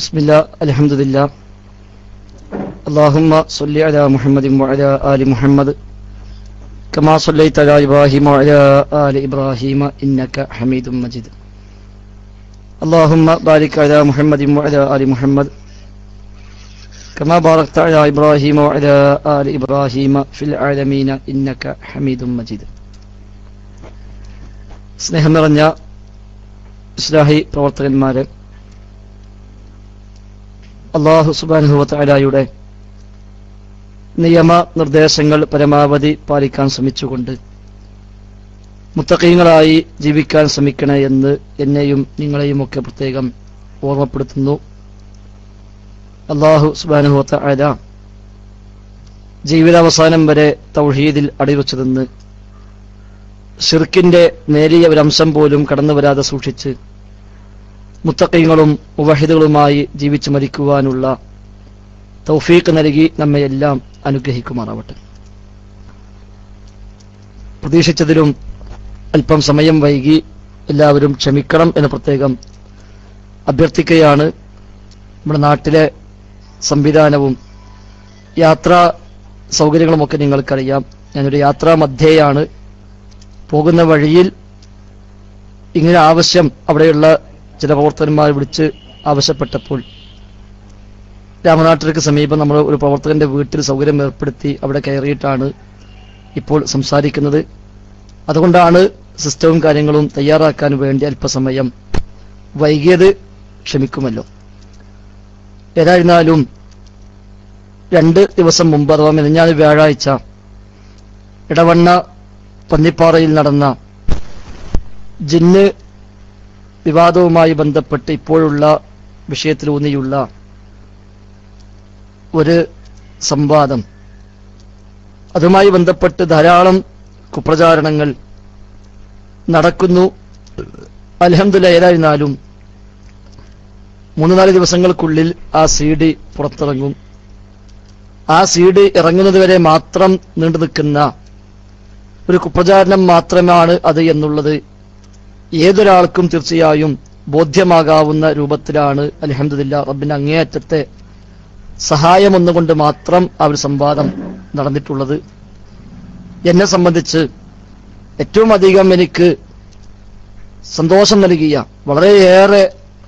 بسم الله الحمد لله اللهم صل على محمد وعلى آل محمد كما صليت على إبراهيم وعلى آل إبراهيم إنك حميد مجيد اللهم بارك على محمد وعلى آل محمد كما باركت على إبراهيم وعلى آل إبراهيم في العالمين إنك حميد مجيد സ്നേഹം നിറഞ്ഞ ഇസ്ലാഹി പ്രവർത്തകന്മാരെ അള്ളാഹു സുബാനുഹുവത്തായാലയുടെ നിയമ നിർദ്ദേശങ്ങൾ പരമാവധി പാലിക്കാൻ ശ്രമിച്ചുകൊണ്ട് മുത്തക്കീങ്ങളായി ജീവിക്കാൻ ശ്രമിക്കണേ എന്ന് എന്നെയും നിങ്ങളെയും ഒക്കെ പ്രത്യേകം ഓർമ്മപ്പെടുത്തുന്നു. അള്ളാഹു സുബാനുഹുവത്തായ ജീവിതാവസാനം വരെ തൗഹീദിൽ അടിവച്ചതെന്ന് ഷിർക്കിന്റെ നേരിയ ഒരംശം പോലും കടന്നു വരാതെ സൂക്ഷിച്ച് മുത്തക്കൈങ്ങളും മുവഹിദുകളുമായി ജീവിച്ചു മരിക്കുവാനുള്ള തൗഫീഖ് നൽകി നമ്മയെല്ലാം അനുഗ്രഹിക്കുമാറാവട്ടെ. പ്രതീക്ഷിച്ചതിലും അല്പം സമയം വൈകി എല്ലാവരും ക്ഷമിക്കണം എന്ന് പ്രത്യേകം അഭ്യർത്ഥിക്കുകയാണ്. നമ്മുടെ നാട്ടിലെ സംവിധാനവും യാത്രാ സൗകര്യങ്ങളുമൊക്കെ നിങ്ങൾക്കറിയാം. ഞാനൊരു യാത്രാ മധ്യേയാണ്. പോകുന്ന വഴിയിൽ ഇങ്ങനെ ആവശ്യം അവിടെയുള്ള ചില പ്രവർത്തകന്മാർ വിളിച്ച് ആവശ്യപ്പെട്ടപ്പോൾ രാമനാട്ടിലേക്ക് സമീപം നമ്മൾ ഒരു പ്രവർത്തകന്റെ വീട്ടിൽ സൗകര്യം ഏർപ്പെടുത്തി അവിടെ കയറിയിട്ടാണ് ഇപ്പോൾ സംസാരിക്കുന്നത്. അതുകൊണ്ടാണ് സിസ്റ്റവും കാര്യങ്ങളും തയ്യാറാക്കാൻ വേണ്ടി അല്പസമയം വൈകിയത് ക്ഷമിക്കുമല്ലോ. ഏതായിരുന്നാലും രണ്ട് ദിവസം മുമ്പ് അഥവാ മെനഞ്ഞാൽ വ്യാഴാഴ്ച ഇടവണ്ണ പന്നിപ്പാറയിൽ നടന്ന ജിന്ന് വിവാദവുമായി ബന്ധപ്പെട്ട് ഇപ്പോഴുള്ള വിഷയത്തിലൂന്നിയുള്ള ഒരു സംവാദം. അതുമായി ബന്ധപ്പെട്ട് ധാരാളം കുപ്രചാരണങ്ങൾ നടക്കുന്നു. അലഹമില്ല ഏതായിരുന്നാലും മൂന്ന് നാല് ദിവസങ്ങൾക്കുള്ളിൽ ആ സി ഡി പുറത്തിറങ്ങും. ആ സി ഡി ഇറങ്ങുന്നത് വരെ മാത്രം നീണ്ടു നിൽക്കുന്ന ഒരു കുപ്രചാരണം മാത്രമാണ് അത് എന്നുള്ളത് ഏതൊരാൾക്കും തീർച്ചയായും ബോധ്യമാകാവുന്ന രൂപത്തിലാണ് അലഹമ്മദില്ല റബ്ബിന്റെ അങ്ങേയറ്റത്തെ സഹായം ഒന്നുകൊണ്ട് മാത്രം ആ ഒരു സംവാദം നടന്നിട്ടുള്ളത്. എന്നെ സംബന്ധിച്ച് ഏറ്റവും അധികം എനിക്ക് സന്തോഷം നൽകിയ വളരെയേറെ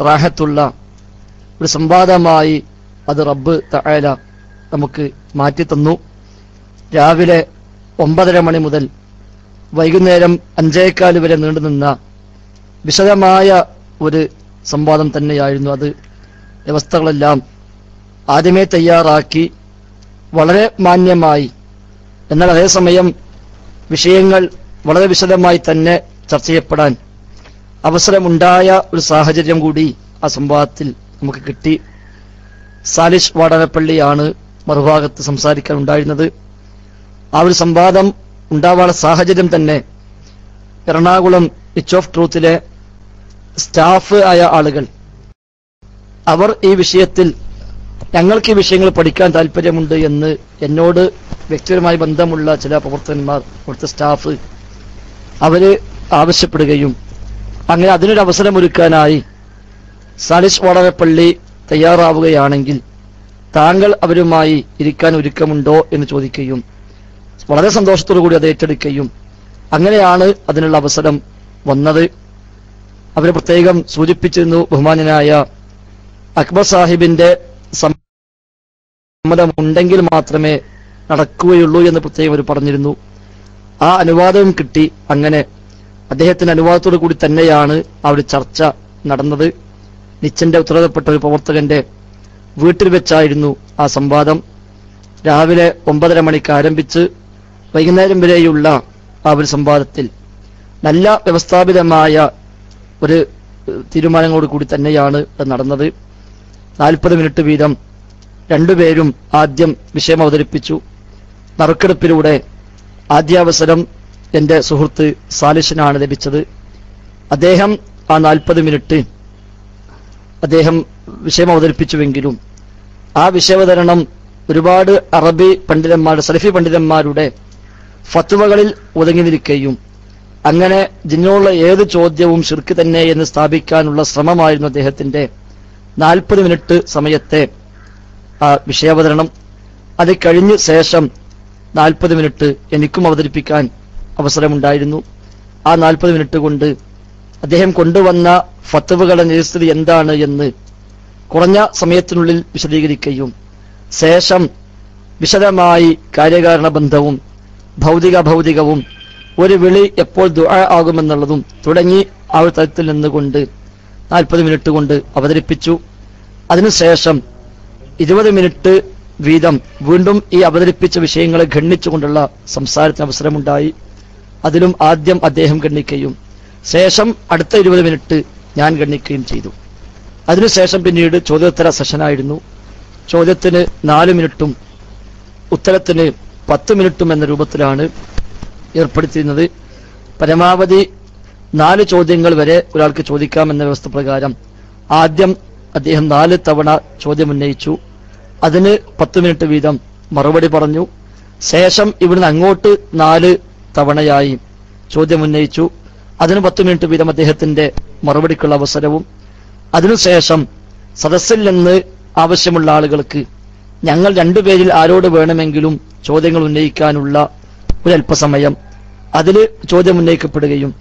റാഹത്തുള്ള ഒരു സംവാദമായി അത് റബ്ബ് തആല നമുക്ക് മാറ്റി തന്നു. രാവിലെ ഒമ്പതര മണി മുതൽ വൈകുന്നേരം അഞ്ചേക്കാൽ വരെ നീണ്ടുനിന്ന വിശദമായ ഒരു സംവാദം തന്നെയായിരുന്നു അത്. വ്യവസ്ഥകളെല്ലാം ആദ്യമേ തയ്യാറാക്കി വളരെ മാന്യമായി. എന്നാൽ അതേസമയം വിഷയങ്ങൾ വളരെ വിശദമായി തന്നെ ചർച്ച ചെയ്യപ്പെടാൻ അവസരമുണ്ടായ ഒരു സാഹചര്യം കൂടി ആ സംവാദത്തിൽ നമുക്ക് കിട്ടി. സാലിഷ് വാടനപ്പള്ളിയാണ് മറുഭാഗത്ത് സംസാരിക്കാൻ ഉണ്ടായിരുന്നത്. ആ ഒരു സംവാദം ഉണ്ടാവാനുള്ള സാഹചര്യം തന്നെ എറണാകുളം ഇച്ച് ഓഫ് ട്രൂത്തിലെ സ്റ്റാഫ് ആയ ആളുകൾ. അവർ ഈ വിഷയത്തിൽ ഞങ്ങൾക്ക് ഈ വിഷയങ്ങൾ പഠിക്കാൻ താല്പര്യമുണ്ട് എന്ന് എന്നോട് വ്യക്തിപരമായി ബന്ധമുള്ള ചില പ്രവർത്തകന്മാർ അവിടുത്തെ സ്റ്റാഫ് അവർ ആവശ്യപ്പെടുകയും അങ്ങനെ അതിനൊരു അവസരമൊരുക്കാനായി സാലിഷ് വാടകപ്പള്ളി തയ്യാറാവുകയാണെങ്കിൽ താങ്കൾ അവരുമായി ഇരിക്കാൻ ഒരുക്കമുണ്ടോ എന്ന് ചോദിക്കുകയും വളരെ സന്തോഷത്തോടു കൂടി അത് ഏറ്റെടുക്കുകയും അങ്ങനെയാണ് അതിനുള്ള അവസരം വന്നത്. അവരെ പ്രത്യേകം സൂചിപ്പിച്ചിരുന്നു ബഹുമാനനായ അക്ബർ സാഹിബിന്റെ സമ്മതമുണ്ടെങ്കിൽ മാത്രമേ നടക്കുകയുള്ളൂ എന്ന് പ്രത്യേകം അവർ പറഞ്ഞിരുന്നു. ആ അനുവാദവും കിട്ടി. അങ്ങനെ അദ്ദേഹത്തിന്റെ അനുവാദത്തോടു കൂടി തന്നെയാണ് ആ ഒരു ചർച്ച നടന്നത്. നിച്ചന്റെ ഉത്തരവാദപ്പെട്ട ഒരു പ്രവർത്തകന്റെ വീട്ടിൽ വെച്ചായിരുന്നു ആ സംവാദം. രാവിലെ ഒമ്പതര മണിക്ക് ആരംഭിച്ച് വൈകുന്നേരം വരെയുള്ള ആ ഒരു സംവാദത്തിൽ നല്ല വ്യവസ്ഥാപിതമായ ഒരു തീരുമാനങ്ങളോട് കൂടി തന്നെയാണ് നടന്നത്. നാൽപ്പത് മിനിറ്റ് വീതം രണ്ടുപേരും ആദ്യം വിഷയം അവതരിപ്പിച്ചു. നറുക്കെടുപ്പിലൂടെ ആദ്യാവസരം എന്റെ സുഹൃത്ത് സാലിഷിനാണ് ലഭിച്ചത്. അദ്ദേഹം ആ നാൽപ്പത് മിനിറ്റ് അദ്ദേഹം വിഷയം അവതരിപ്പിച്ചുവെങ്കിലും ആ വിഷയവതരണം ഒരുപാട് അറബി പണ്ഡിതന്മാരുടെ സലഫി പണ്ഡിതന്മാരുടെ ഫത്വകളിൽ ഒതുങ്ങി നിൽക്കുകയും അങ്ങനെ ജിന്നോടുള്ള ഏത് ചോദ്യവും ശിർക്ക് തന്നെ എന്ന് സ്ഥാപിക്കാനുള്ള ശ്രമമായിരുന്നു അദ്ദേഹത്തിന്റെ നാൽപ്പത് മിനിറ്റ് സമയത്തെ വിഷയാവതരണം. അത് കഴിഞ്ഞ ശേഷം നാൽപ്പത് മിനിറ്റ് എനിക്കും അവതരിപ്പിക്കാൻ അവസരമുണ്ടായിരുന്നു. ആ നാൽപ്പത് മിനിറ്റ് കൊണ്ട് അദ്ദേഹം കൊണ്ടുവന്ന ഫത്തുവകളുടെ നിരസ്ഥിതി എന്താണ് എന്ന് കുറഞ്ഞ സമയത്തിനുള്ളിൽ വിശദീകരിക്കുകയും ശേഷം വിശദമായി കാര്യകാരണ ബന്ധവും ഭൗതിക ഭൗതികവും ഒരു വിളി എപ്പോൾ ദുആ ആകുമെന്നുള്ളതും തുടങ്ങി ആ ഒരു തലത്തിൽ നിന്നുകൊണ്ട് നാൽപ്പത് മിനിറ്റ് കൊണ്ട് അവതരിപ്പിച്ചു. അതിനുശേഷം ഇരുപത് മിനിറ്റ് വീതം വീണ്ടും ഈ അവതരിപ്പിച്ച വിഷയങ്ങളെ ഖണ്ഡിച്ചുകൊണ്ടുള്ള സംസാരത്തിന് അവസരമുണ്ടായി. അതിലും ആദ്യം അദ്ദേഹം ഗണ്ണിക്കുകയും ശേഷം അടുത്ത ഇരുപത് മിനിറ്റ് ഞാൻ ഗണ്ണിക്കുകയും ചെയ്തു. അതിനുശേഷം പിന്നീട് ചോദ്യോത്തര സെഷനായിരുന്നു. ചോദ്യത്തിന് നാല് മിനിറ്റും ഉത്തരത്തിന് പത്ത് മിനിറ്റും എന്ന രൂപത്തിലാണ് ഏർപ്പെടുത്തിയിരുന്നത്. പരമാവധി നാല് ചോദ്യങ്ങൾ വരെ ഒരാൾക്ക് ചോദിക്കാമെന്ന വ്യവസ്ഥ പ്രകാരം ആദ്യം അദ്ദേഹം നാല് തവണ ചോദ്യം ഉന്നയിച്ചു. അതിന് പത്ത് മിനിറ്റ് വീതം മറുപടി പറഞ്ഞു. ശേഷം ഇവിടുന്ന് അങ്ങോട്ട് നാല് തവണയായി ചോദ്യം ഉന്നയിച്ചു. അതിന് പത്ത് മിനിറ്റ് വീതം അദ്ദേഹത്തിന്റെ മറുപടിക്കുള്ള അവസരവും. അതിനുശേഷം സദസ്സിൽ നിന്ന് ആവശ്യമുള്ള ആളുകൾക്ക് ഞങ്ങൾ രണ്ടുപേരിൽ ആരോട് വേണമെങ്കിലും ചോദ്യങ്ങൾ ഉന്നയിക്കാനുള്ള ഒരു അല്പസമയം അതിൽ ചോദ്യം ഉന്നയിക്കപ്പെടുകയും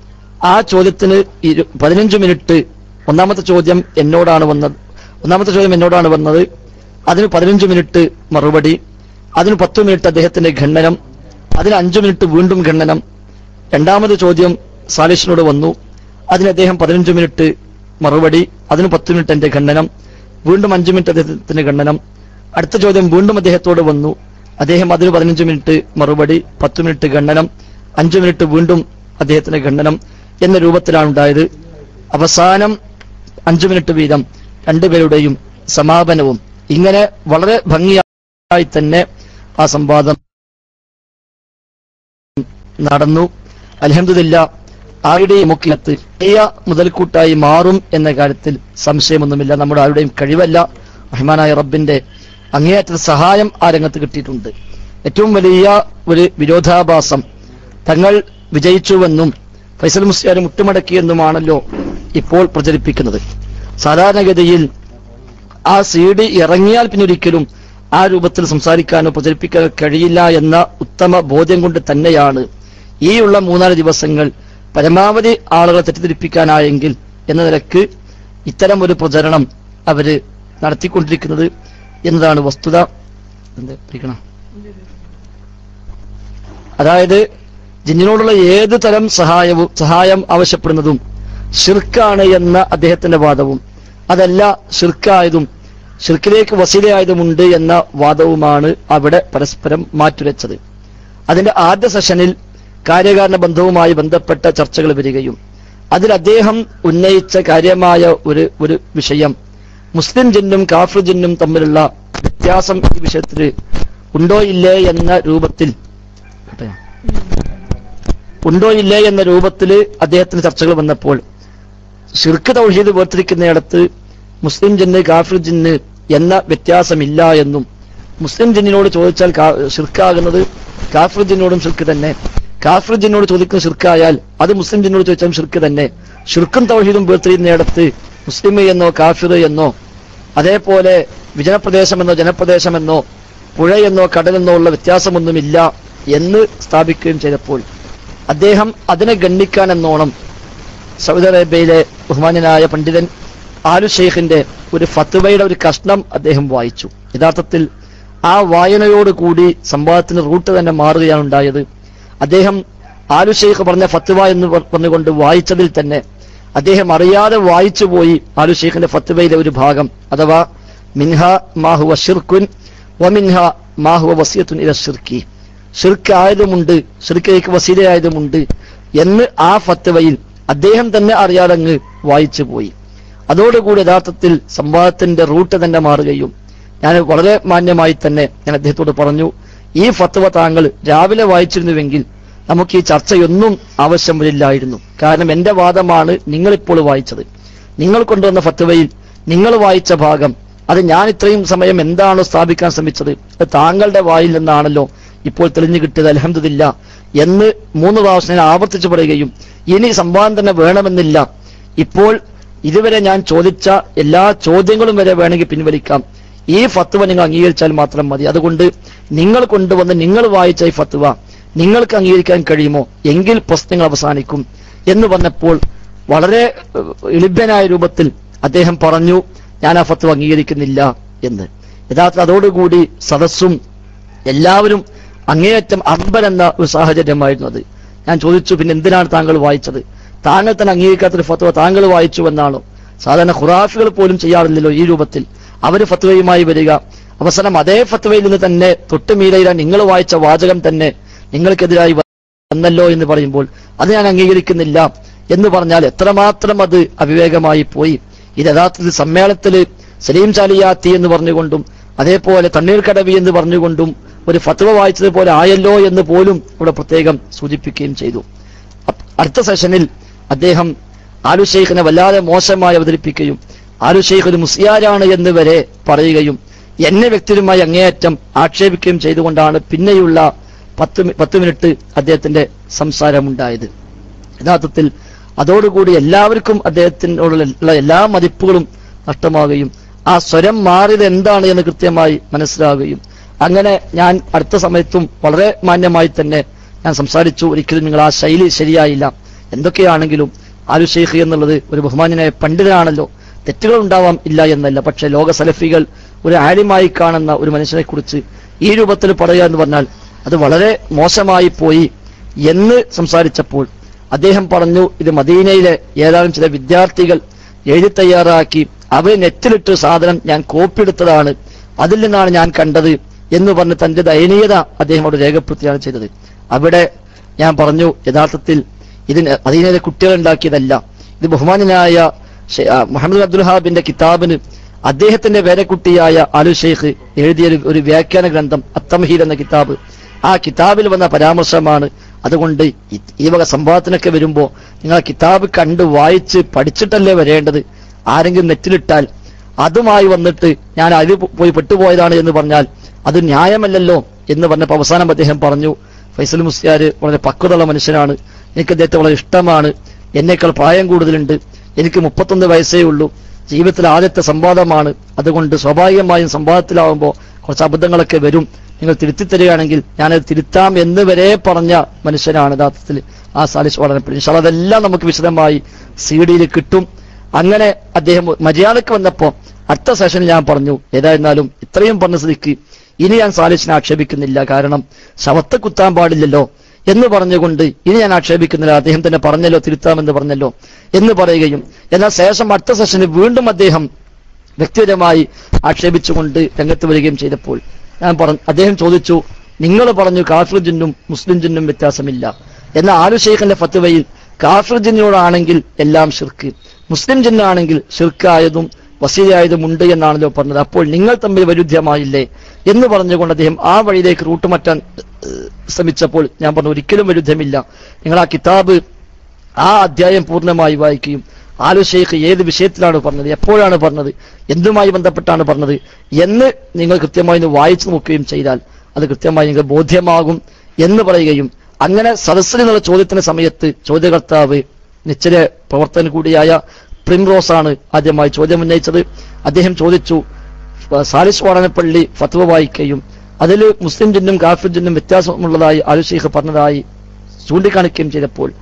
ആ ചോദ്യത്തിന് പതിനഞ്ച് മിനിറ്റ് ഒന്നാമത്തെ ചോദ്യം എന്നോടാണ് വന്നത്. ഒന്നാമത്തെ ചോദ്യം എന്നോടാണ് വന്നത്. അതിന് പതിനഞ്ച് മിനിറ്റ് മറുപടി. അതിന് പത്ത് മിനിറ്റ് അദ്ദേഹത്തിന്റെ ഖണ്ഡനം. അതിന് അഞ്ചു മിനിറ്റ് വീണ്ടും ഖണ്ഡനം. രണ്ടാമത് ചോദ്യം സാലിഷിനോട് വന്നു. അതിന് അദ്ദേഹം പതിനഞ്ച് മിനിറ്റ് മറുപടി. അതിന് പത്ത് മിനിറ്റ് എന്റെ ഖണ്ഡനം. വീണ്ടും അഞ്ചു മിനിറ്റ് അദ്ദേഹത്തിന്റെ ഖണ്ഡനം. അടുത്ത ചോദ്യം വീണ്ടും അദ്ദേഹത്തോട് വന്നു. അദ്ദേഹം അതിന് പതിനഞ്ച് മിനിറ്റ് മറുപടി പത്ത് മിനിറ്റ് ഖണ്ഡനം അഞ്ചു മിനിറ്റ് വീണ്ടും അദ്ദേഹത്തിന്റെ ഖണ്ഡനം എന്ന രൂപത്തിലാണ് ഉണ്ടായത് അവസാനം അഞ്ചു മിനിറ്റ് വീതം രണ്ടുപേരുടെയും സമാപനവും ഇങ്ങനെ വളരെ ഭംഗിയായി തന്നെ ആ സംവാദം നടന്നു. അലഹമില്ല ആരുടെയും മുക്കിലത്ത് വലിയ മുതൽക്കൂട്ടായി മാറും എന്ന കാര്യത്തിൽ സംശയമൊന്നുമില്ല. നമ്മുടെ ആരുടെയും കഴിവല്ല. റഹ്മാനായ റബ്ബിന്റെ അങ്ങേയറ്റ സഹായം ആ രംഗത്ത് കിട്ടിയിട്ടുണ്ട്. ഏറ്റവും വലിയ ഒരു വിരോധാഭാസം തങ്ങൾ വിജയിച്ചുവെന്നും ഫൈസൽ മുസ്ലിയാർ മുട്ടുമടക്കിയെന്നുമാണല്ലോ ഇപ്പോൾ പ്രചരിപ്പിക്കുന്നത്. സാധാരണഗതിയിൽ ആ സി ഡി ഇറങ്ങിയാൽ പിന്നെ ഒരിക്കലും ആ രൂപത്തിൽ സംസാരിക്കാനോ പ്രചരിപ്പിക്കാനോ കഴിയില്ല എന്ന ഉത്തമ ബോധ്യം കൊണ്ട് തന്നെയാണ് ഈ ഉള്ള മൂന്നാൽ ദിവസങ്ങൾ പരമാവധി ആളുകളെ തെറ്റിദ്ധരിപ്പിക്കാനായെങ്കിൽ എന്ന നിലയ്ക്ക് ഇത്തരം ഒരു പ്രചരണം അവർ നടത്തിക്കൊണ്ടിരിക്കുന്നത് എന്നതാണ് വസ്തുത. എന്ത്? അതായത് ജിന്നിനോടുള്ള ഏത് തരം സഹായവും സഹായം ആവശ്യപ്പെടുന്നതും ഷിർക്കാണ് എന്ന അദ്ദേഹത്തിന്റെ വാദവും. അതല്ല ഷിർക്കായതും ഷിർക്കിലേക്ക് വസീലയായതുമുണ്ട് എന്ന വാദവുമാണ് അവിടെ പരസ്പരം മാറ്റുരച്ചത്. അതിന്റെ ആദ്യ സെഷനിൽ കാര്യകാരണ ബന്ധവുമായി ബന്ധപ്പെട്ട ചർച്ചകൾ വരികയും അതിൽ അദ്ദേഹം ഉന്നയിച്ച കാര്യമായ ഒരു ഒരു വിഷയം മുസ്ലിം ജിന്നും കാഫിർ ജിന്നും തമ്മിലുള്ള വ്യത്യാസം ഈ വിഷയത്തിൽ ഉണ്ടോ ഇല്ലേ എന്ന രൂപത്തിൽ ഉണ്ടോ ഇല്ലേ എന്ന രൂപത്തിൽ അദ്ദേഹത്തിന് ചർച്ചകൾ വന്നപ്പോൾ ശിർക്ക് തൗഹീദ് വേർതിരിക്കുന്നയിടത്ത് മുസ്ലിം ജിന്ന് കാഫിർ ജിന്ന് എന്ന വ്യത്യാസമില്ല എന്നും മുസ്ലിം ജിന്നിനോട് ചോദിച്ചാൽ ശിർക്കാകുന്നത് കാഫിർ ജിന്നോടും ഷിർക്ക് തന്നെ. കാഫിർ ജിന്നോട് ചോദിക്കുന്ന ശിർക്കായാൽ അത് മുസ്ലിം ജിന്നോട് ചോദിച്ചാലും ശിർക്ക് തന്നെ. ശിർക്കും തൗഹീദും വേർതിരിയുന്നയിടത്ത് മുസ്ലിം എന്നോ കാഫിർ എന്നോ അതേപോലെ വിജനപ്രദേശമെന്നോ ജനപ്രദേശമെന്നോ പുഴയെന്നോ കടലെന്നോ ഉള്ള വ്യത്യാസമൊന്നുമില്ല എന്ന് സ്ഥാപിക്കുകയും ചെയ്തപ്പോൾ അദ്ദേഹം അതിനെ ഗണ്ണിക്കാൻ എന്നോണം സൗദി അറേബ്യയിലെ ബഹുമാനായ പണ്ഡിതൻ ആലു ഷെയ്ഖിന്റെ ഒരു ഫത്തുവയുടെ ഒരു കഷ്ണം അദ്ദേഹം വായിച്ചു. യഥാർത്ഥത്തിൽ ആ വായനയോടുകൂടി സംവാദത്തിന് റൂട്ട് തന്നെ മാറുകയാണ് ഉണ്ടായത്. അദ്ദേഹം ആലു ഷെയ്ഖ് പറഞ്ഞ ഫത്തുവ എന്ന് പറഞ്ഞുകൊണ്ട് വായിച്ചതിൽ തന്നെ അദ്ദേഹം അറിയാതെ വായിച്ചു പോയി ആലു ഷെയ്ഖിന്റെ ഫത്വയിലെ ഒരു ഭാഗം. അഥവാ മിൻഹ മാഹുവ ഷിർക്കുൻ വമിൻഹ മാഹുവ വസിയത്തുൻ ഇല ഷിർക്കി ഷിർക്ക് ആയതുമുണ്ട് ഷിർക്കിലേക്ക് വസീലയായതുമുണ്ട് എന്ന് ആ ഫത്വയിൽ അദ്ദേഹം തന്നെ അറിയാതെ അങ്ങ് വായിച്ചു പോയി. അതോടുകൂടി യഥാർത്ഥത്തിൽ സംവാദത്തിന്റെ റൂട്ട് തന്നെ മാറുകയും ഞാൻ വളരെ മാന്യമായി തന്നെ ഞാൻ അദ്ദേഹത്തോട് പറഞ്ഞു ഈ ഫത്വ താങ്കൾ രാവിലെ വായിച്ചിരുന്നുവെങ്കിൽ നമുക്ക് ഈ ചർച്ചയൊന്നും ആവശ്യം വരില്ലായിരുന്നു. കാരണം എന്റെ വാദമാണ് നിങ്ങളിപ്പോൾ വായിച്ചത്. നിങ്ങൾ കൊണ്ടുവന്ന ഫത്വയിൽ നിങ്ങൾ വായിച്ച ഭാഗം അത് ഞാൻ ഇത്രയും സമയം എന്താണോ സ്ഥാപിക്കാൻ ശ്രമിച്ചത് അത് താങ്കളുടെ വായിൽ നിന്നാണല്ലോ ഇപ്പോൾ തെളിഞ്ഞു കിട്ടിയത് അലഹമില്ല എന്ന് മൂന്ന് പ്രാവശ്യം ഞാൻ ആവർത്തിച്ചു പറയുകയും ഇനി സംവാദം തന്നെ വേണമെന്നില്ല. ഇപ്പോൾ ഇതുവരെ ഞാൻ ചോദിച്ച എല്ലാ ചോദ്യങ്ങളും വരെ വേണമെങ്കിൽ പിൻവലിക്കാം. ഈ ഫത്വ നിങ്ങൾ അംഗീകരിച്ചാൽ മാത്രം മതി. അതുകൊണ്ട് നിങ്ങൾ കൊണ്ടുവന്ന് നിങ്ങൾ വായിച്ച ഈ ഫത്വ നിങ്ങൾക്ക് അംഗീകരിക്കാൻ കഴിയുമോ? എങ്കിൽ പ്രശ്നങ്ങൾ അവസാനിക്കും. എന്ന് പറഞ്ഞപ്പോൾ വളരെ എളിഭ്യനായ രൂപത്തിൽ അദ്ദേഹം പറഞ്ഞു ഞാൻ ആ ഫത്വ അംഗീകരിക്കുന്നില്ല എന്ന്. യഥാർത്ഥ അതോടുകൂടി സദസ്സും എല്ലാവരും അങ്ങേയറ്റം അമ്പരെന്ന ഒരു സാഹചര്യമായിരുന്നു അത്. ഞാൻ ചോദിച്ചു പിന്നെ എന്തിനാണ് താങ്കൾ വായിച്ചത്? താങ്കൾ തന്നെ അംഗീകരിക്കാത്തൊരു ഫത്വ താങ്കൾ വായിച്ചു എന്നാണോ? സാധാരണ ഖുറാഫികൾ പോലും ചെയ്യാറില്ലല്ലോ ഈ രൂപത്തിൽ. അവർ ഫത്വയുമായി വരിക. അവസാനം അതേ ഫത്വയിൽ നിന്ന് തന്നെ തൊട്ടുമീലയിലാണ് നിങ്ങൾ വായിച്ച വാചകം തന്നെ നിങ്ങൾക്കെതിരായി വന്നല്ലോ എന്ന് പറയുമ്പോൾ അത് ഞാൻ അംഗീകരിക്കുന്നില്ല എന്ന് പറഞ്ഞാൽ എത്രമാത്രം അത് അവിവേകമായി പോയി. ഇത് യഥാർത്ഥത്തിൽ സമ്മേളനത്തിൽ സലീം ചാലിയാത്തി എന്ന് പറഞ്ഞുകൊണ്ടും അതേപോലെ തണ്ണീർക്കടവി എന്ന് പറഞ്ഞുകൊണ്ടും ഒരു ഫത്വ വായിച്ചതുപോലെ ആയല്ലോ എന്ന് പോലും ഇവിടെ പ്രത്യേകം സൂചിപ്പിക്കുകയും ചെയ്തു. അടുത്ത സെഷനിൽ അദ്ദേഹം ആലു ഷെയ്ഖിനെ വല്ലാതെ മോശമായി അവതരിപ്പിക്കുകയും ആലു ഷെയ്ഖ് ഒരു മുസ്ലിയാരാണ് എന്ന് വരെ പറയുകയും എന്നെ വ്യക്തിപരമായി അങ്ങേയറ്റം ആക്ഷേപിക്കുകയും ചെയ്തുകൊണ്ടാണ് പിന്നെയുള്ള പത്ത് പത്ത് മിനിറ്റ് അദ്ദേഹത്തിന്റെ സംസാരമുണ്ടായത്. യഥാർത്ഥത്തിൽ അതോടുകൂടി എല്ലാവർക്കും അദ്ദേഹത്തിനോടുള്ള എല്ലാ മതിപ്പുകളും നഷ്ടമാകുകയും ആ സ്വരം മാറിയത് എന്താണ് എന്ന് കൃത്യമായി മനസ്സിലാകുകയും അങ്ങനെ ഞാൻ അടുത്ത സമയത്തും വളരെ മാന്യമായി തന്നെ ഞാൻ സംസാരിച്ചു. ഒരിക്കലും നിങ്ങൾ ആ ശൈലി ശരിയായില്ല. എന്തൊക്കെയാണെങ്കിലും ആലു ഷെയ്ഖ് എന്നുള്ളത് ഒരു ബഹുമാന്യനായ പണ്ഡിതനാണല്ലോ. തെറ്റുകൾ ഉണ്ടാവാം ഇല്ല എന്നല്ല. പക്ഷെ ലോക സലഫികൾ ഒരു ആലിമായി കാണുന്ന ഒരു മനുഷ്യനെ കുറിച്ച് ഈ രൂപത്തിൽ പറയുക എന്ന് പറഞ്ഞാൽ അത് വളരെ മോശമായി പോയി എന്ന് സംസാരിച്ചപ്പോൾ അദ്ദേഹം പറഞ്ഞു ഇത് മദീനയിലെ ഏതാനും ചില വിദ്യാർത്ഥികൾ എഴുതി തയ്യാറാക്കി അവർ നെറ്റിലിട്ട് സാധനം ഞാൻ കോപ്പി എടുത്തതാണ് അതിൽ നിന്നാണ് ഞാൻ കണ്ടത് എന്ന് പറഞ്ഞ് തന്റെ ദയനീയത അദ്ദേഹം അവിടെ രേഖപ്പെടുത്തുകയാണ് ചെയ്തത്. അവിടെ ഞാൻ പറഞ്ഞു യഥാർത്ഥത്തിൽ ഇതിന് മദീനയിലെ കുട്ടികൾ ഉണ്ടാക്കിയതല്ല. ഇത് ബഹുമാനായ മുഹമ്മദ് അബ്ദുൽ ഹാബിന്റെ കിതാബിന് അദ്ദേഹത്തിന്റെ വേരക്കുട്ടിയായ അലു ഷെയ്ഖ് എഴുതിയ ഒരു- വ്യാഖ്യാന ഗ്രന്ഥം അത്തംഹീൽ എന്ന കിതാബ്. ആ കിതാബിൽ വന്ന പരാമർശമാണ്. അതുകൊണ്ട് ഈ- വക സംഭവത്തിനൊക്കെ വരുമ്പോൾ നിങ്ങൾ ആ കിതാബ് കണ്ട് വായിച്ച് പഠിച്ചിട്ടല്ലേ വരേണ്ടത്? ആരെങ്കിലും നെറ്റിലിട്ടാൽ അതുമായി വന്നിട്ട് ഞാൻ അതിൽ പോയി പെട്ടുപോയതാണ് എന്ന് പറഞ്ഞാൽ അത് ന്യായമല്ലല്ലോ എന്ന് പറഞ്ഞപ്പോൾ അവസാനം അദ്ദേഹം പറഞ്ഞു ഫൈസൽ മുസ്ലിയാർ വളരെ പക്വതയുള്ള മനുഷ്യനാണ്. എനിക്ക് അദ്ദേഹത്തെ വളരെ ഇഷ്ടമാണ്. എന്നേക്കാൾ പ്രായം കൂടുതലുണ്ട്. എനിക്ക് മുപ്പത്തൊന്ന് വയസ്സേ ഉള്ളൂ. ജീവിതത്തിൽ ആദ്യത്തെ സംവാദമാണ്. അതുകൊണ്ട് സ്വാഭാവികമായും സംവാദത്തിലാവുമ്പോൾ കുറച്ച് അബദ്ധങ്ങളൊക്കെ വരും. നിങ്ങൾ തിരുത്തി തരികയാണെങ്കിൽ ഞാനത് തിരുത്താം എന്ന് വരെ പറഞ്ഞ മനുഷ്യനാണ് യഥാർത്ഥത്തിൽ ആ സാലിസ് വളരെപ്പെടും ഇൻഷാ അതെല്ലാം നമുക്ക് വിശദമായി സി ഡിയിൽ കിട്ടും. അങ്ങനെ അദ്ദേഹം മര്യാദയ്ക്ക് വന്നപ്പോൾ അടുത്ത സെഷനിൽ ഞാൻ പറഞ്ഞു ഏതായിരുന്നാലും ഇത്രയും പറഞ്ഞ സ്ഥിതിക്ക് ഇനി ഞാൻ സാലിസിനെ ആക്ഷേപിക്കുന്നില്ല കാരണം ശവത്തെ കുത്താൻ പാടില്ലല്ലോ എന്ന് പറഞ്ഞുകൊണ്ട് ഇനി ഞാൻ ആക്ഷേപിക്കുന്നില്ല അദ്ദേഹം തന്നെ പറഞ്ഞല്ലോ തിരുത്താമെന്ന് പറഞ്ഞല്ലോ എന്ന് പറയുകയും എന്നാൽ ശേഷം അടുത്ത സെഷനിൽ വീണ്ടും അദ്ദേഹം വ്യക്തിപരമായി ആക്ഷേപിച്ചുകൊണ്ട് രംഗത്ത് വരികയും ചെയ്തപ്പോൾ ഞാൻ പറഞ്ഞു അദ്ദേഹം ചോദിച്ചു നിങ്ങൾ പറഞ്ഞു കാഫിർ ജിന്നും മുസ്ലിം ജിന്നും വ്യത്യാസമില്ല. എന്നാൽ ആലു ഷെയ്ഖിന്റെ ഫത്തുവയിൽ കാഫിർ എല്ലാം ഷിർക്ക് മുസ്ലിം ജിന്നാണെങ്കിൽ ഷിർക്കായതും വസീലായതും ഉണ്ട് എന്നാണല്ലോ പറഞ്ഞത്. അപ്പോൾ നിങ്ങൾ തമ്മിൽ വൈരുദ്ധ്യമായില്ലേ? എന്ന് പറഞ്ഞുകൊണ്ട് അദ്ദേഹം ആ വഴിയിലേക്ക് റൂട്ട് മാറ്റാൻ ശ്രമിച്ചപ്പോൾ ഞാൻ പറഞ്ഞു ഒരിക്കലും വൈരുദ്ധ്യമില്ല. നിങ്ങൾ ആ കിതാബ് ആ അധ്യായം പൂർണമായി വായിക്കുകയും ആലു ഏത് വിഷയത്തിലാണ് പറഞ്ഞത്? എപ്പോഴാണ് പറഞ്ഞത്? എന്തുമായി ബന്ധപ്പെട്ടാണ് പറഞ്ഞത്? എന്ന് നിങ്ങൾ കൃത്യമായി ഒന്ന് വായിച്ചു നോക്കുകയും ചെയ്താൽ അത് കൃത്യമായി നിങ്ങൾക്ക് ബോധ്യമാകും എന്ന് പറയുകയും അങ്ങനെ സദസ്സിൽ നിന്നുള്ള ചോദ്യത്തിന് സമയത്ത് ചോദ്യകർത്താവ് നിശ്ചല പ്രവർത്തകൻ കൂടിയായ പ്രിംറോസ് ആണ് ആദ്യമായി ചോദ്യം ഉന്നയിച്ചത്. അദ്ദേഹം ചോദിച്ചു സാലിസ് വാടനപ്പള്ളി ഫത്വ വായിക്കുകയും അതിൽ മുസ്ലിം ജിന്നും കാഫിർ ജിന്നും വ്യത്യാസമുള്ളതായി ആലു ഷെയ്ഖ് പറഞ്ഞതായി ചൂണ്ടിക്കാണിക്കുകയും ചെയ്തപ്പോൾ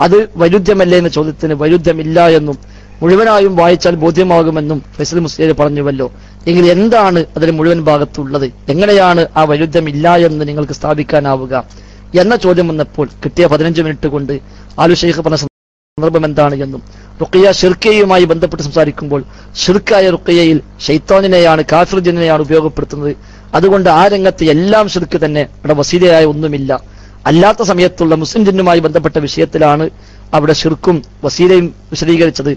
അത് വൈരുദ്ധ്യമല്ലേ എന്ന ചോദ്യത്തിന് വൈരുദ്ധ്യമില്ല എന്നും മുഴുവനായും വായിച്ചാൽ ബോധ്യമാകുമെന്നും ഫൈസൽ മുസ്ലിം പറഞ്ഞുവല്ലോ. എങ്കിൽ എന്താണ് അതിൽ മുഴുവൻ ഭാഗത്തുള്ളത്? എങ്ങനെയാണ് ആ വൈരുദ്ധ്യമില്ല എന്ന് നിങ്ങൾക്ക് സ്ഥാപിക്കാനാവുക? എന്ന ചോദ്യം വന്നപ്പോൾ കിട്ടിയ പതിനഞ്ച് മിനിറ്റ് കൊണ്ട് ആലു ഷെയ്ഖ് പറഞ്ഞ സന്ദർഭം എന്താണ് എന്നും റുക്കിയ ഷിർക്കയുമായി ബന്ധപ്പെട്ട് സംസാരിക്കുമ്പോൾ ഷിർക്കായ റുക്കിയയിൽ ഷെയ്ത്താനിനെയാണ് കാഫിർ ജിന്നിനെയാണ് ഉപയോഗപ്പെടുത്തുന്നത്. അതുകൊണ്ട് ആ രംഗത്ത് എല്ലാം ഷിർക്ക് തന്നെ അവിടെ വസീലയായ ഒന്നുമില്ല. അല്ലാത്ത സമയത്തുള്ള മുസ്ലിം ജന്നുമായി ബന്ധപ്പെട്ട വിഷയത്തിലാണ് അവിടെ ഷിർക്കും വസീലയും വിശദീകരിച്ചത്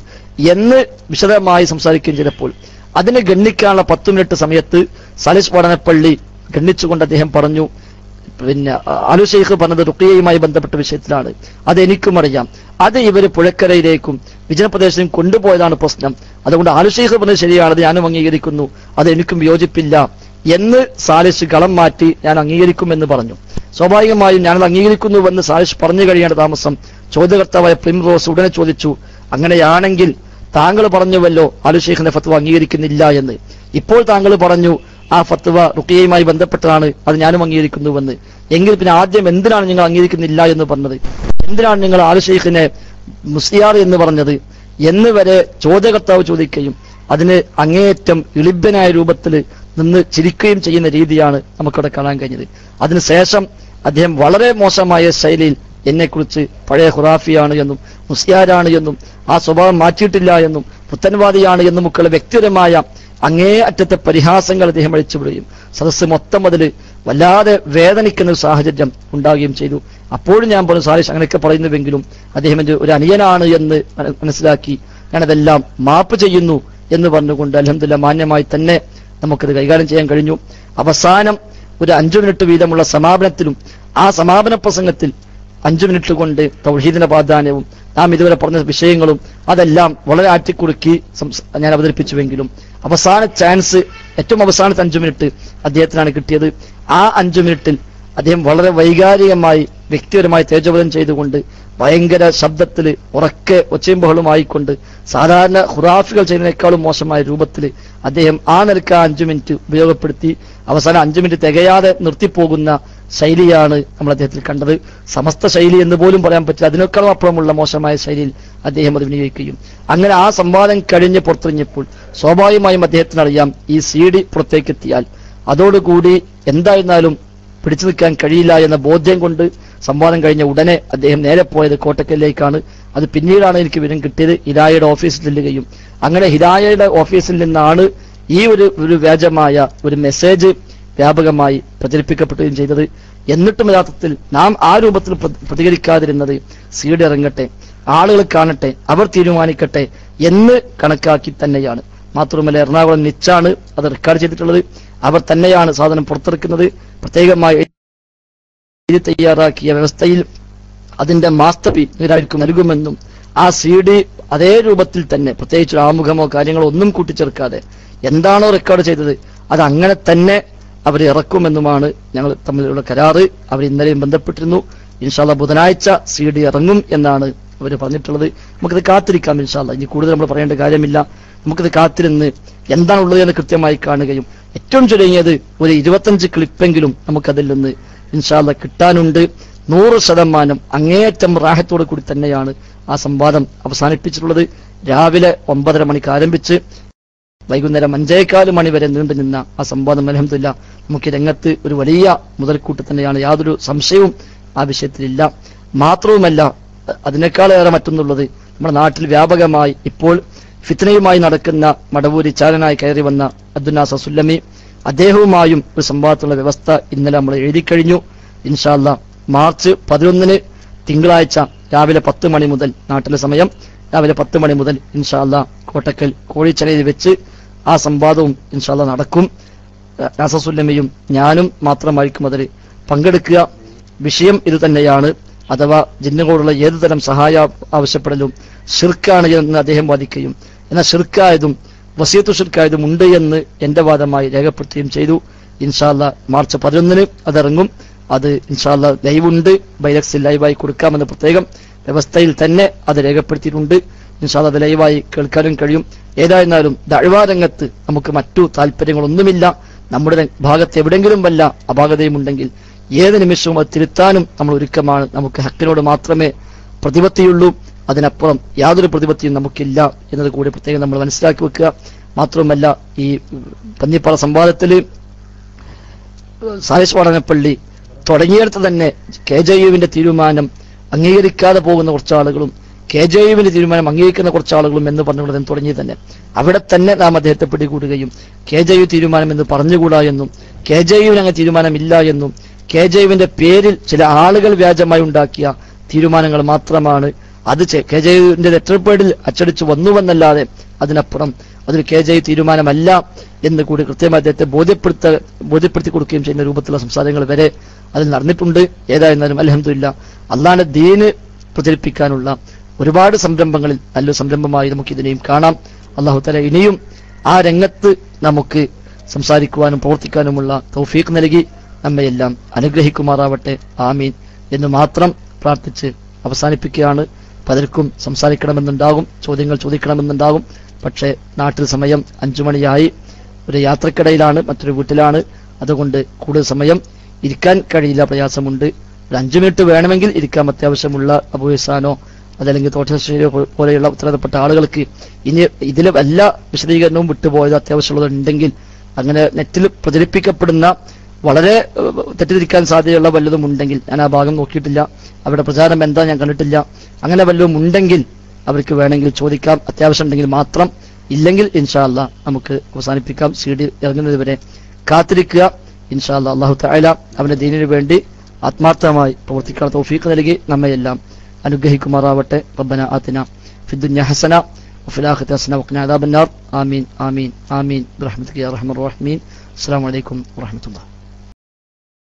എന്ന് വിശദമായി സംസാരിക്കുകയും ചിലപ്പോൾ അതിനെ ഗണ്ണിക്കാനുള്ള പത്ത് മിനിറ്റ് സമയത്ത് സലിസ് പഠനപ്പള്ളി ഗണ്ണിച്ചുകൊണ്ട് അദ്ദേഹം പറഞ്ഞു പിന്നെ അലു ഷെയ്ഖ് പറഞ്ഞത് റുക്കിയയുമായി ബന്ധപ്പെട്ട വിഷയത്തിലാണ്. അത് എനിക്കും അറിയാം. അത് ഇവർ പുഴക്കരയിലേക്കും വിജനപ്രദേശത്തും കൊണ്ടുപോയതാണ് പ്രശ്നം. അതുകൊണ്ട് അലു ഷെയ്ഖ് പറഞ്ഞത് ശരിയാണ് ഞാനും അംഗീകരിക്കുന്നു. അത് എനിക്കും യോജിപ്പില്ല എന്ന് സാലിസ് കളം മാറ്റി ഞാൻ അംഗീകരിക്കുമെന്ന് പറഞ്ഞു. സ്വാഭാവികമായും ഞാനത് അംഗീകരിക്കുന്നുവെന്ന് സാഹിഷ് പറഞ്ഞു കഴിയേണ്ട താമസം ചോദ്യകർത്താവായ പ്രിംറോസ് ഉടനെ ചോദിച്ചു അങ്ങനെയാണെങ്കിൽ താങ്കൾ പറഞ്ഞുവല്ലോ ആലു ഷെയ്ഖിന്റെ ഫത്വ അംഗീകരിക്കുന്നില്ല എന്ന്. ഇപ്പോൾ താങ്കൾ പറഞ്ഞു ആ ഫത്വ റുക്കിയയുമായി ബന്ധപ്പെട്ടതാണ് അത് ഞാനും അംഗീകരിക്കുന്നുവെന്ന്. എങ്കിൽ പിന്നെ ആദ്യം എന്തിനാണ് നിങ്ങൾ അംഗീകരിക്കുന്നില്ല എന്ന് പറഞ്ഞത്? എന്തിനാണ് നിങ്ങൾ ആലു ഷെയ്ഖിനെ മുസ്ലിയാർ എന്ന് പറഞ്ഞത്? എന്ന് വരെ ചോദ്യകർത്താവ് ചോദിക്കുകയും അതിന് അങ്ങേയറ്റം ഇളിഭ്യനായ രൂപത്തിൽ നിന്ന് ചിരിക്കുകയും ചെയ്യുന്ന രീതിയാണ് നമുക്കിവിടെ കാണാൻ കഴിഞ്ഞത്. അതിനുശേഷം അദ്ദേഹം വളരെ മോശമായ ശൈലിയിൽ എന്നെക്കുറിച്ച് പഴയ ഖുറാഫിയാണ് എന്നും മുസ്ലിയാരാണ് എന്നും ആ സ്വഭാവം മാറ്റിയിട്ടില്ല എന്നും പുത്തൻവാദിയാണ് എന്നും ഒക്കെയുള്ള വ്യക്തിപരമായ അങ്ങേ അറ്റത്തെ പരിഹാസങ്ങൾ അദ്ദേഹം അഴിച്ചുവിടുകയും സദസ്സ് മൊത്തം അതിൽ വല്ലാതെ വേദനിക്കുന്ന ഒരു സാഹചര്യം ഉണ്ടാവുകയും ചെയ്തു. അപ്പോഴും ഞാൻ പറഞ്ഞു സാരിഷ് അങ്ങനെയൊക്കെ പറയുന്നുവെങ്കിലും അദ്ദേഹം എന്റെ ഒരു അനിയനാണ് എന്ന് മന- മനസ്സിലാക്കി ഞാനതെല്ലാം മാപ്പ് ചെയ്യുന്നു എന്ന് പറഞ്ഞുകൊണ്ട് അലഹമില്ല മാന്യമായി തന്നെ നമുക്കത് കൈകാര്യം ചെയ്യാൻ കഴിഞ്ഞു. അവസാനം ഒരു അഞ്ചു മിനിറ്റ് വീതമുള്ള സമാപനത്തിലും ആ സമാപന പ്രസംഗത്തിൽ അഞ്ചു മിനിറ്റ് കൊണ്ട് തൗഹീദിന്റെ പ്രാധാന്യവും നാം ഇതുവരെ പറഞ്ഞ വിഷയങ്ങളും അതെല്ലാം വളരെ ആറ്റിക്കുറുക്കി ഞാൻ അവതരിപ്പിച്ചുവെങ്കിലും അവസാന ചാൻസ് ഏറ്റവും അവസാനത്തെ അഞ്ചു മിനിറ്റ് അദ്ദേഹത്തിനാണ് കിട്ടിയത്. ആ അഞ്ചു മിനിറ്റിൽ അദ്ദേഹം വളരെ വൈകാരികമായി വ്യക്തിപരമായി തേജോബലം ചെയ്തുകൊണ്ട് ഭയങ്കര ശബ്ദത്തിൽ ഉറക്കെ ഒച്ചയും ബഹളുമായിക്കൊണ്ട് സാധാരണ ഖുറാഫികൾ ചെയ്യുന്നതിനേക്കാളും മോശമായ രൂപത്തിൽ അദ്ദേഹം ആ നിലയ്ക്ക് അഞ്ചു മിനിറ്റ് ഉപയോഗപ്പെടുത്തി അവസാനം അഞ്ചു മിനിറ്റ് തികയാതെ നിർത്തിപ്പോകുന്ന ശൈലിയാണ് നമ്മൾ അദ്ദേഹത്തിൽ കണ്ടത്. സമസ്ത ശൈലി എന്ന് പോലും പറയാൻ പറ്റില്ല. അതിനേക്കാളും അപ്പുറമുള്ള മോശമായ ശൈലിയിൽ അദ്ദേഹം അത് വിനിയോഗിക്കുകയും അങ്ങനെ ആ സംവാദം കഴിഞ്ഞ് പുറത്തിറങ്ങിയപ്പോൾ സ്വാഭാവികമായും അദ്ദേഹത്തിനറിയാം ഈ സി ഡി പുറത്തേക്കെത്തിയാൽ. അതോടുകൂടി എന്തായിരുന്നാലും പിടിച്ചു നിൽക്കാൻ കഴിയില്ല എന്ന ബോധ്യം കൊണ്ട് സംവാദം കഴിഞ്ഞ ഉടനെ അദ്ദേഹം നേരെ പോയത് കോട്ടക്കലിലേക്കാണ്. അത് പിന്നീടാണ് എനിക്ക് വിവരം കിട്ടിയത് ഹിരായയുടെ ഓഫീസിൽ ചെല്ലുകയും. അങ്ങനെ ഹിരായയുടെ ഓഫീസിൽ നിന്നാണ് ഈ ഒരു ഒരു വ്യാജമായ ഒരു മെസ്സേജ് വ്യാപകമായി പ്രചരിപ്പിക്കപ്പെടുകയും ചെയ്തത്. എന്നിട്ടും യഥാർത്ഥത്തിൽ നാം ആ രൂപത്തിൽ പ്രതികരിക്കാതിരുന്നത് സീഡ് ഇറങ്ങട്ടെ ആളുകൾ കാണട്ടെ അവർ തീരുമാനിക്കട്ടെ എന്ന് കണക്കാക്കി തന്നെയാണ്. മാത്രമല്ല എറണാകുളം നിച്ചാണ് അത് റെക്കോർഡ് ചെയ്തിട്ടുള്ളത്. അവർ തന്നെയാണ് സാധനം പുറത്തിറക്കുന്നത്. പ്രത്യേകമായി എഴുതി തയ്യാറാക്കിയ വ്യവസ്ഥയിൽ അതിന്റെ മാസ്തപി പി ഇവരായിരിക്കും നൽകുമെന്നും ആ സി ഡി അതേ രൂപത്തിൽ തന്നെ പ്രത്യേകിച്ച് ആമുഖമോ കാര്യങ്ങളോ ഒന്നും കൂട്ടിച്ചേർക്കാതെ എന്താണോ റെക്കോർഡ് ചെയ്തത് അത് അങ്ങനെ തന്നെ അവർ ഇറക്കുമെന്നുമാണ് ഞങ്ങൾ തമ്മിലുള്ള കരാറ്. അവർ ഇന്നലെയും ബന്ധപ്പെട്ടിരുന്നു. ഇൻഷാല്ല ബുധനാഴ്ച സി ഡി ഇറങ്ങും എന്നാണ് അവർ പറഞ്ഞിട്ടുള്ളത്. നമുക്കിത് കാത്തിരിക്കാം ഇൻഷാല്ല ഇനി കൂടുതൽ നമ്മൾ പറയേണ്ട കാര്യമില്ല. നമുക്കിത് കാത്തിരുന്ന് എന്താണുള്ളത് എന്ന് കൃത്യമായി കാണുകയും ഏറ്റവും ചുരുങ്ങിയത് ഒരു ഇരുപത്തഞ്ച് ക്ലിപ്പെങ്കിലും നമുക്കതിൽ നിന്ന് ഇൻഷാല്ല കിട്ടാനുണ്ട്. നൂറ് ശതമാനം അങ്ങേയറ്റം റാഹത്തോടു കൂടി തന്നെയാണ് ആ സംവാദം അവസാനിപ്പിച്ചിട്ടുള്ളത്. രാവിലെ ഒമ്പതര മണിക്ക് ആരംഭിച്ച് വൈകുന്നേരം അഞ്ചേകാൽ മണി വരെ നീണ്ടു നിന്ന ആ സംവാദം അലഹമില്ല നമുക്ക് രംഗത്ത് ഒരു വലിയ മുതൽക്കൂട്ട് തന്നെയാണ്. യാതൊരു സംശയവും ആ വിഷയത്തിലില്ല. മാത്രവുമല്ല അതിനേക്കാളേറെ മറ്റൊന്നുള്ളത് നമ്മുടെ നാട്ടിൽ വ്യാപകമായി ഇപ്പോൾ ഫിത്നയുമായി നടക്കുന്ന മടവൂരി ചാരനായി കയറി വന്ന അബ്ദുനാസ സുല്ലമി അദ്ദേഹവുമായും ഒരു സംവാദത്തിലുള്ള വ്യവസ്ഥ ഇന്നലെ നമ്മൾ എഴുതി കഴിഞ്ഞു. ഇൻഷാല്ല മാർച്ച് പതിനൊന്നിന് തിങ്കളാഴ്ച രാവിലെ പത്ത് മണി മുതൽ നാട്ടിലെ സമയം. രാവിലെ പത്ത് മണി മുതൽ ഇൻഷാല്ല കോട്ടക്കൽ കോഴിച്ചലയിൽ വെച്ച് ആ സംവാദവും ഇൻഷാല്ല നടക്കും. നാസസുല്ലമ്മയും ഞാനും മാത്രമായിരിക്കും അതിൽ പങ്കെടുക്കുക. വിഷയം ഇത് തന്നെയാണ്. അഥവാ ജിന്നുകളോടുള്ള ഏതുതരം സഹായ ആവശ്യപ്പെടലും ഷിർക്കാണ് എന്ന് അദ്ദേഹം വാദിക്കുകയും എന്നാൽ ഷിർക്കായതും വസീത്തു ഷിർക്കായതും ഉണ്ട് എന്ന് എന്റെ വാദമായി രേഖപ്പെടുത്തുകയും ചെയ്തു. ഇൻഷാല്ല മാർച്ച് പതിനൊന്നിന് അതിറങ്ങും. അത് ഇൻഷാല്ല ലൈവുണ്ട്. ബൈലക്സിൽ ലൈവായി കൊടുക്കാമെന്ന് പ്രത്യേകം വ്യവസ്ഥയിൽ തന്നെ അത് രേഖപ്പെടുത്തിയിട്ടുണ്ട്. ഇൻഷാല്ല അത് ലൈവായി കേൾക്കാനും കഴിയും. ഏതായിരുന്നാലും ദഴവാരംഗത്ത് നമുക്ക് മറ്റു താല്പര്യങ്ങളൊന്നുമില്ല നമ്മുടെ ഭാഗത്ത് എവിടെങ്കിലും വല്ല അപാകതയും ഉണ്ടെങ്കിൽ ഏത് നിമിഷവും അത് തിരുത്താനും നമ്മൾ ഒരുക്കമാണ്. നമുക്ക് ഹക്കിനോട് മാത്രമേ പ്രതിപത്തിയുള്ളൂ. അതിനപ്പുറം യാതൊരു പ്രതിപത്തിയും നമുക്കില്ല എന്നത് കൂടി പ്രത്യേകം നമ്മൾ മനസ്സിലാക്കി വെക്കുക. മാത്രവുമല്ല ഈ പന്നിപ്പാറ സംവാദത്തിൽ സാലിസ് വാടനപ്പള്ളി തുടങ്ങിയിടത്ത് തന്നെ കെ ജെ യുവിന്റെ തീരുമാനം അംഗീകരിക്കാതെ പോകുന്ന കുറച്ച് ആളുകളും കെ ജെ യുവിന്റെ തീരുമാനം അംഗീകരിക്കുന്ന കുറച്ച് ആളുകളും എന്ന് പറഞ്ഞുകൊണ്ട് തുടങ്ങി തന്നെ. അവിടെ തന്നെ നാം അദ്ദേഹത്തെ പിടികൂടുകയും കെ ജെ യു തീരുമാനം എന്ന് പറഞ്ഞുകൂടാ എന്നും കെ ജെ യുവിന് അങ്ങനെ തീരുമാനമില്ല എന്നും കെ ജെ യുവിന്റെ പേരിൽ ചില ആളുകൾ വ്യാജമായി ഉണ്ടാക്കിയ തീരുമാനങ്ങൾ മാത്രമാണ് അത് കെ ജെ യുവിന്റെ ലെറ്റർ പേഡിൽ അച്ചടിച്ചു വന്നുവെന്നല്ലാതെ അതിനപ്പുറം അതൊരു കെ ജെ തീരുമാനമല്ല എന്ന് കൂടി കൃത്യമായി അദ്ദേഹത്തെ ബോധ്യപ്പെടുത്ത ബോധ്യപ്പെടുത്തി കൊടുക്കുകയും ചെയ്യുന്ന രൂപത്തിലുള്ള സംസാരങ്ങൾ വരെ അതിൽ നടന്നിട്ടുണ്ട്. ഏതായിരുന്നാലും അലഹമില്ല അള്ളാന്റെ ദീന് പ്രചരിപ്പിക്കാനുള്ള ഒരുപാട് സംരംഭങ്ങളിൽ നല്ലൊരു സംരംഭമായി നമുക്ക് ഇതിനെയും കാണാം. അള്ളാഹു തല ഇനിയും ആ രംഗത്ത് നമുക്ക് സംസാരിക്കുവാനും പ്രവർത്തിക്കാനുമുള്ള തൗഫീഖ് നൽകി നമ്മയെല്ലാം അനുഗ്രഹിക്കുമാറാവട്ടെ. ആമീൻ. എന്ന് മാത്രം പ്രാർത്ഥിച്ച് അവസാനിപ്പിക്കുകയാണ്. പലർക്കും സംസാരിക്കണമെന്നുണ്ടാകും ചോദ്യങ്ങൾ ചോദിക്കണമെന്നുണ്ടാകും. പക്ഷേ നാട്ടിൽ സമയം അഞ്ചു മണിയായി. ഒരു യാത്രക്കിടയിലാണ് മറ്റൊരു വീട്ടിലാണ്. അതുകൊണ്ട് കൂടുതൽ സമയം ഇരിക്കാൻ കഴിയില്ല പ്രയാസമുണ്ട്. ഒരു അഞ്ചു മിനിറ്റ് വേണമെങ്കിൽ ഇരിക്കാം അത്യാവശ്യമുള്ള അബുസാനോ അതല്ലെങ്കിൽ തോട്ടശ്ശേരി പോലെയുള്ള ഉത്തരവാദപ്പെട്ട ആളുകൾക്ക് ഇനി ഇതിൽ എല്ലാ വിശദീകരണവും വിട്ടുപോയത് അത്യാവശ്യമുള്ളത് ഉണ്ടെങ്കിൽ അങ്ങനെ നെറ്റിൽ പ്രചരിപ്പിക്കപ്പെടുന്ന വളരെ ഏഹ്, തെറ്റിദ്ധരിക്കാൻ സാധ്യതയുള്ള വല്ലതും ഉണ്ടെങ്കിൽ ഞാൻ ആ ഭാഗം നോക്കിയിട്ടില്ല അവരുടെ പ്രചാരം എന്താ ഞാൻ കണ്ടിട്ടില്ല അങ്ങനെ വല്ലതും ഉണ്ടെങ്കിൽ അവർക്ക് വേണമെങ്കിൽ ചോദിക്കാം അത്യാവശ്യം ഉണ്ടെങ്കിൽ മാത്രം ഇല്ലെങ്കിൽ ഇൻഷാല്ല നമുക്ക് അവസാനിപ്പിക്കാം സി ഡി ഇറങ്ങുന്നത് വരെ കാത്തിരിക്കുക ഇൻഷാല്ല അള്ളാഹു തായാല അവന്റെ ദീനിനു വേണ്ടി ആത്മാർത്ഥമായി പ്രവർത്തിക്കാൻ തൗഫീഖ് നൽകി നമ്മയെല്ലാം അനുഗ്രഹിക്കുമാറാവട്ടെ റബ്ബന ആത്തിന ഫിദ്ദുന്യ ഹസന وفي الآخرة حسنة وقنا عذاب النار آمين آمين آمين برحمتك يا أرحم الراحمين السلام عليكم ورحمة الله